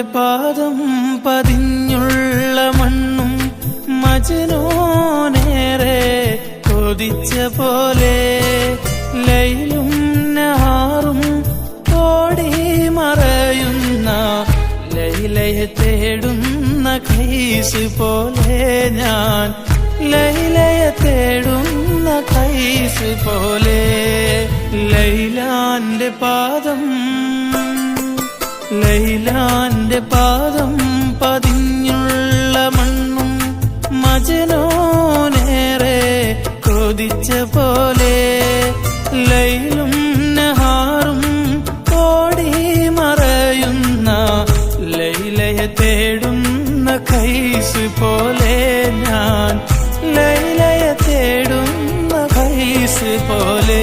ലൈലാന്റെ പാദം പതിഞ്ഞുള്ള മണ്ണും മജനോനേറെ കൊതിച്ച പോലെ ലൈലും നഹാറും ഓടി മറയുന്ന ലൈലയെ തേടുന്ന കൈസ് പോലെ ഞാൻ ലൈലയെ തേടുന്ന കൈസ് പോലെ ലൈലാന്റെ പാദം ലൈലാന്റെ പാദം പതിഞ്ഞുള്ള മണ്ണും മജനോനേറെ ക്രോധിച്ച പോലെ ലൈലും നഹാറും ഓടി മറയുന്ന ലൈലയെ തേടുന്ന കൈസ് പോലെ ഞാൻ ലൈലയെ തേടുന്ന കൈസ് പോലെ